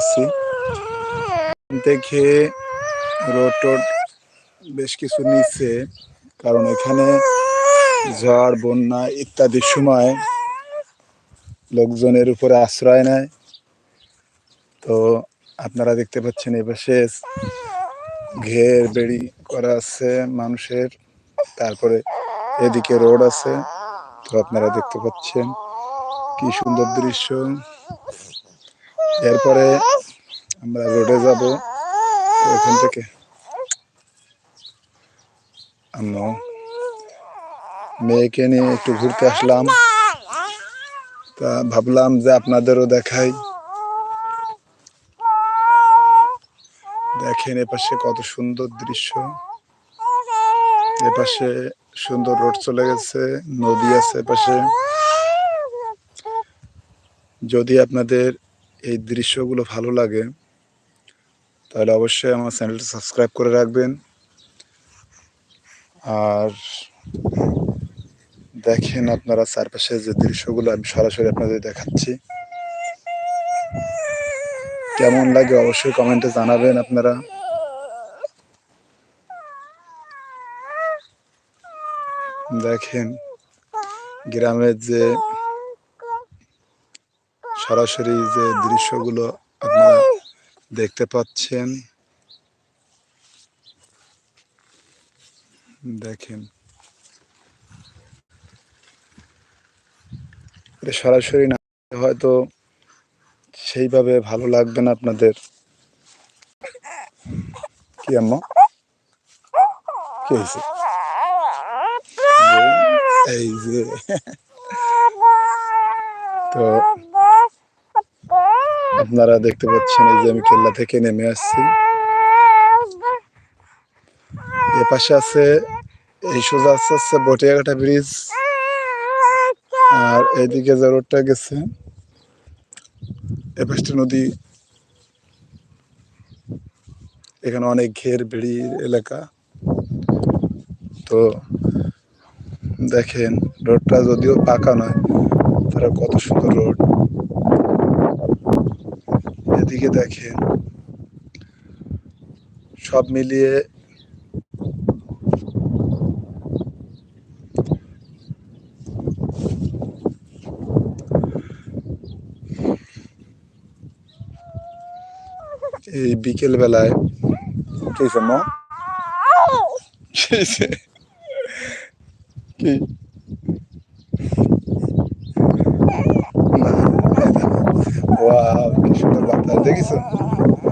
আছি। দেখে road towed বেশ কিছু নিচ্ছে কারণ এখানে ঝড়, বন্যা ইত্যাদির সময় লোকজনের উপরে আশ্রয় নেয়। তো আপনারা দেখতে পাচ্ছেন এপাশে ঘের বেড়ি করা আছে মানুষের, তারপরে এদিকে রোড আছে। তো আপনারা দেখতে পাচ্ছেন কি সুন্দর দৃশ্য। এরপরে আমরা রোডে যাব। ওখান থেকে আমরা মেয়েকে নিয়ে একটু ঘুরতে আসলাম। তা ভাবলাম যে আপনাদেরও দেখাই। দেখেন এপাশে কত সুন্দর দৃশ্য। এপাশে সুন্দর রোড চলে গেছে, নদী আছে এপাশে। যদি আপনাদের এই দৃশ্যগুলো ভালো লাগে, তাহলে অবশ্যই আমার চ্যানেলটা সাবস্ক্রাইব করে রাখবেন। আর দেখেন আপনারা চারপাশে যে দৃশ্যগুলো, আমি সরাসরি আপনাদের দেখাচ্ছি। কেমন লাগে অবশ্যই কমেন্টে জানাবেন আপনারা। দেখেন, গ্রামের যে সরাসরি যে দৃশ্যগুলো আপনারা দেখতে পাচ্ছেন। দেখেন। সরাসরি না, হয়তো সেইভাবে ভালো লাগবে না আপনাদের। কি আম্মা? কি হয়েছে? এই যে। তো আপনারা দেখতে পাচ্ছেন এই যে আমি কেল্লা থেকে নেমে আসছি। এ পাশে আছে এই সোজা আছে হচ্ছে বটিয়াঘাটা ব্রিজ। আর এইদিকে যে রোডটা গেছে, এ পাশটা নদী। এখানে অনেক ঘের বেড়ির এলাকা। তো দেখেন, রোডটা যদিও পাকা নয়, তারা কত সুন্দর রোড। এদিকে দেখেন। সব মিলিয়ে এই বিকেল বেলায় কি মা কি? কি না, এই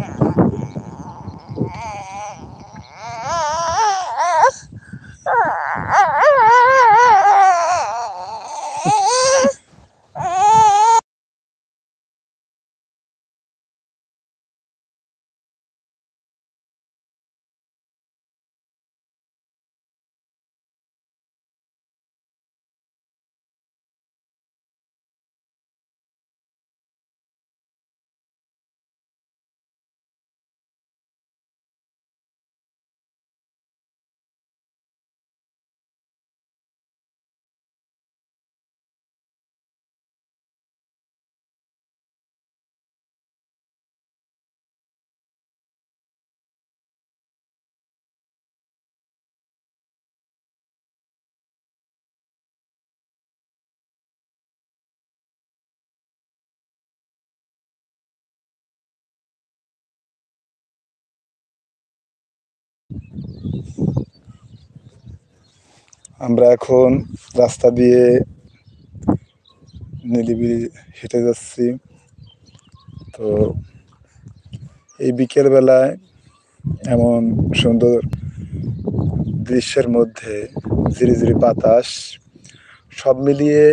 আমরা এখন রাস্তা দিয়ে নিলিবিলি হেঁটে যাচ্ছি। তো এই বিকেল বেলায় এমন সুন্দর দৃশ্যের মধ্যে ঝিরি ঝিরি বাতাস, সব মিলিয়ে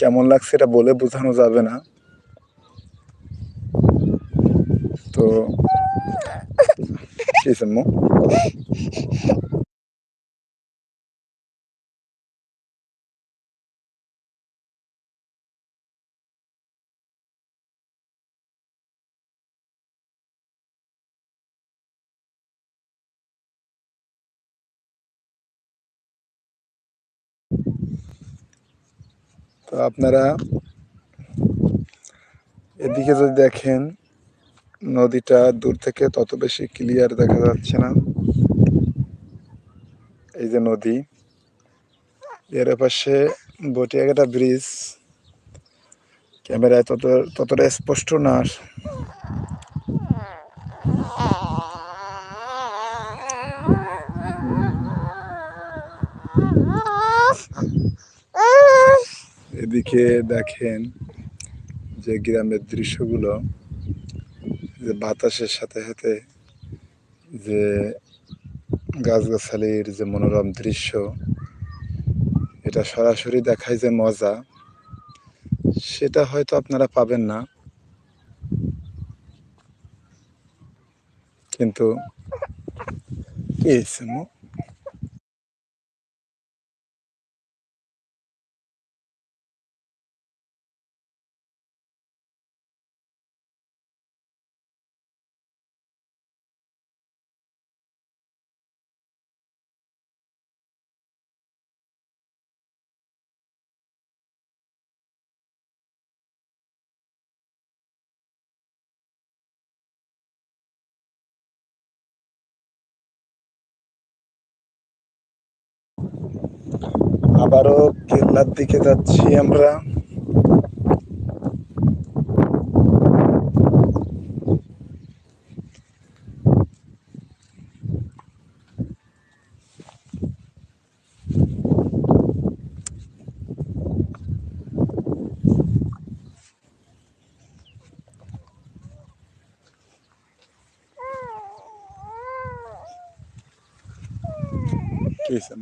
কেমন লাগছে এটা বলে বোঝানো যাবে না। তো কি হয়েছে আম্মু? তো আপনারা এদিকে যদি দেখেন নদীটা দূর থেকে তত বেশি ক্লিয়ার দেখা যাচ্ছে না। এই যে নদী, এর পাশে বটিয়াঘাটা ব্রিজ ক্যামেরায় তত, ততটা স্পষ্ট না। এদিকে দেখেন যে গ্রামের দৃশ্যগুলো। যে বাতাসের সাথে সাথে যে গাছগাছালির যে মনোরম দৃশ্য, এটা সরাসরি দেখায় যে মজা, সেটা হয়তো আপনারা পাবেন না। কিন্তু কি আবারও কেল্লার দিকে যাচ্ছি আমরা। কি হয়েছে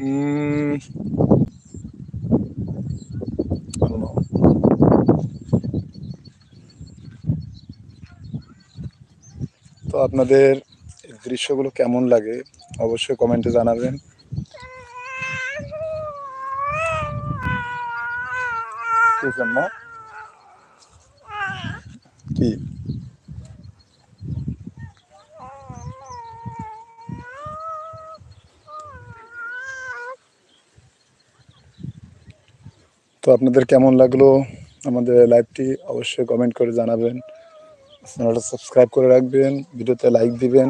উম, আম্মু। তো আপনাদের দৃশ্যগুলো কেমন লাগে? অবশ্যই কমেন্টে জানাবেন। কি? তো আপনাদের কেমন লাগল আমাদের লাইভটি অবশ্যই কমেন্ট করে জানাবেন। চ্যানেলটা সাবস্ক্রাইব করে রাখবেন, ভিডিওতে লাইক দিবেন।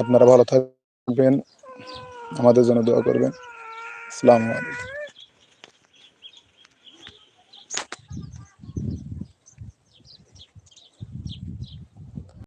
আপনারা ভালো থাকবেন, আমাদের জন্য দোয়া করবেন। আসসালামু আলাইকুম।